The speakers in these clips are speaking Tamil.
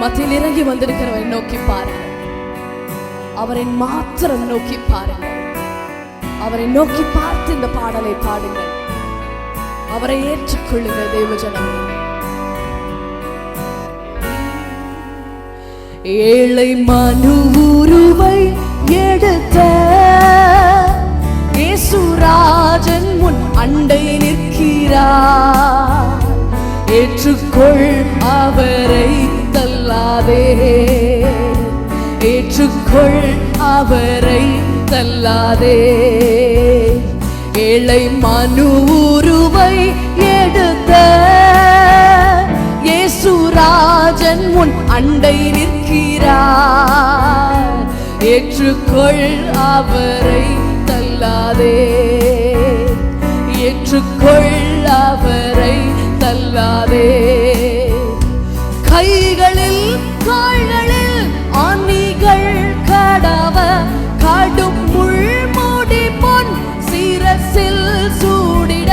மத்தியில் இறங்கி வந்திருக்கிறவரை நோக்கி பாருங்கள். அவரை மாத்திரம் நோக்கி பாருங்கள். அவரை நோக்கி பார்த்து இந்த பாடலை பாடுங்கள். அவரை ஏற்றுக்கொள்ளுங்கள் தேவஜனம். ஏழை மனு உருவை எடுத்த இயேசுராஜன் முன் அண்டை நிற்கிறார். ஏற்றுக்கொள் அவரை. தள்ளாதே. ஏற்றுக்கொள் அவரை தள்ளாதே. ஏழை மனு உருவை எடுத்த இயேசுராஜன் உன் அண்டை நிற்கிறார். ஏற்றுக்கொள் அவரை தள்ளாதே. ஏற்றுக்கொள் அவரை தள்ளாதே. கைகளில் கால்களில் ஆணிகள் கடவ கடும் முள்முடி பொன் சீரசில் சூடிட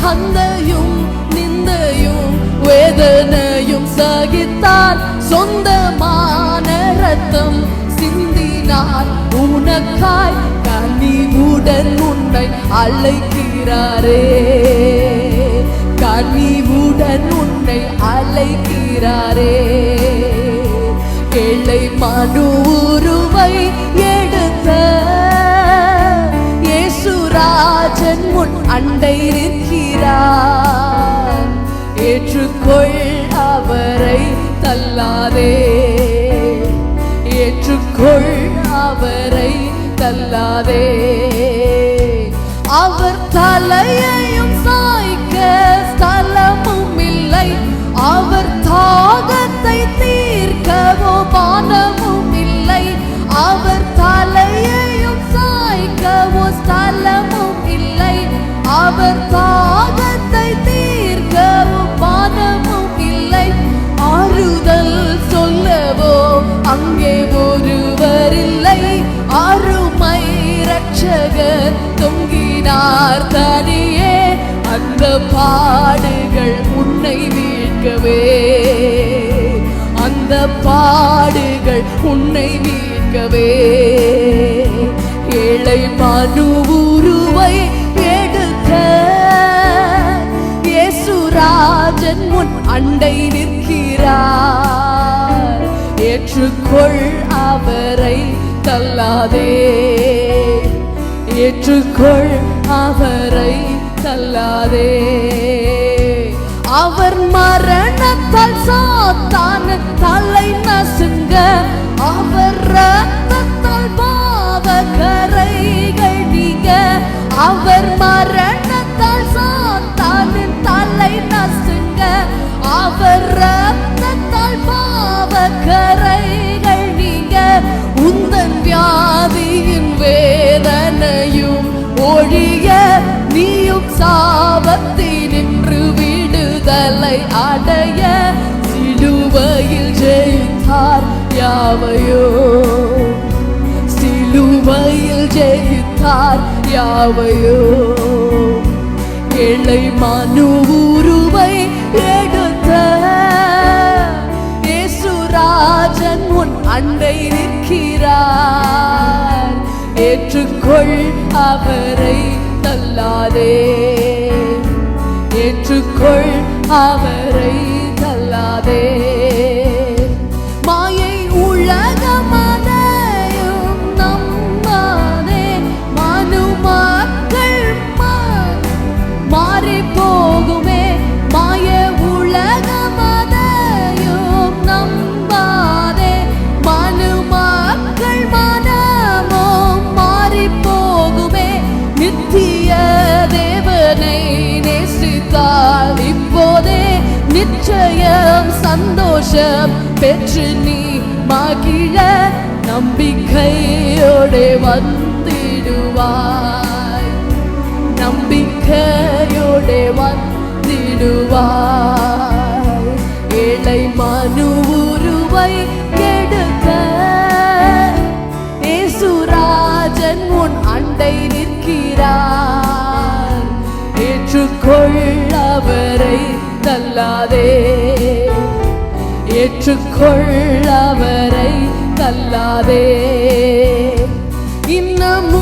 கந்தையும் நிந்தையும் வேதனையும் சகித்தார் சொந்தமான ரத்தம் சிந்தினார் உனக்காய் கனிவுடன் உன்னை அழைக்கிறாரே. கனிவுடன் உன்னை அழைக்கிறாரே. ஏழை மனுருவை எடுத்த இயேசுராஜன் முன் அண்டை இருக்கிறார் ஏற்றுக்கொள் அவரை தள்ளாதே. ஏற்றுக்கொள் அவரை தள்ளாதே. அவர் தலையை பாடுகள் உன்னை மீட்கவே அந்த பாடுகள் உன்னை மீட்கவே ஏழை மனுவுருவை எடுக்க. இயேசுராஜன் முன் அண்டை நிற்கிறார். ஏற்றுக்கொள் அவரை தள்ளாதே. ஏற்றுக்கொள் அவரை தள்ளாதே. அவர் மரணத்தால் சாத்தான தலை நசுங்க அவர் விடுதலை அடைய சிலுவையில் ஜெயித்தார் யாவையோ. சிலுவையில் ஜெயித்தார் யாவையோ. ஏழை உருவை எடுத்த இயேசுராஜன் உன் அண்டை நிற்கிறார். ஏற்றுக்கொள் அவரை தள்ளாதே. ஏற்றுக்கொள் அவரை தள்ளாதே. சந்தோஷம் பெற்று நீ மகிழ நம்பிக்கையோட வந்திடுவாய். நம்பிக்கையோட வந்திடுவாய். ஏழை மனு உருவை கெடுக்க ஏசுராஜன் உன் அண்டை நிற்கிறார். ஏற்றுக்கொள் அவரை ஏற்றுக்கொள்ள அவரை தள்ளாதே. இன்னமும்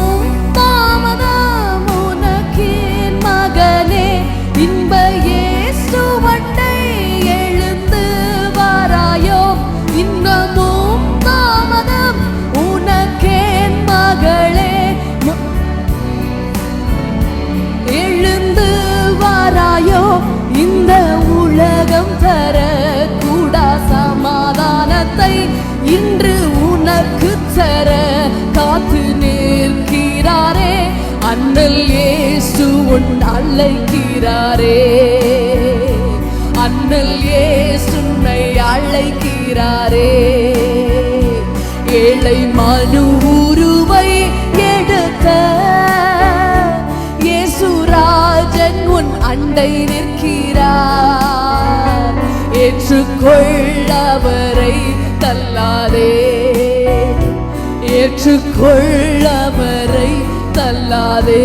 அண்ணல் ஏசு உன் அழைக்கிறாரே. அண்ணல் ஏசுன்னை அழைக்கிறாரே. ஏழை மனு உருவை எடுக்க இயேசுராஜன் உன் அண்டை நிற்கிறார். ஏற்றுக்கொள்ளவரை தள்ளாதே. ஏற்றுக்கொள்ளவரை தள்ளாதே.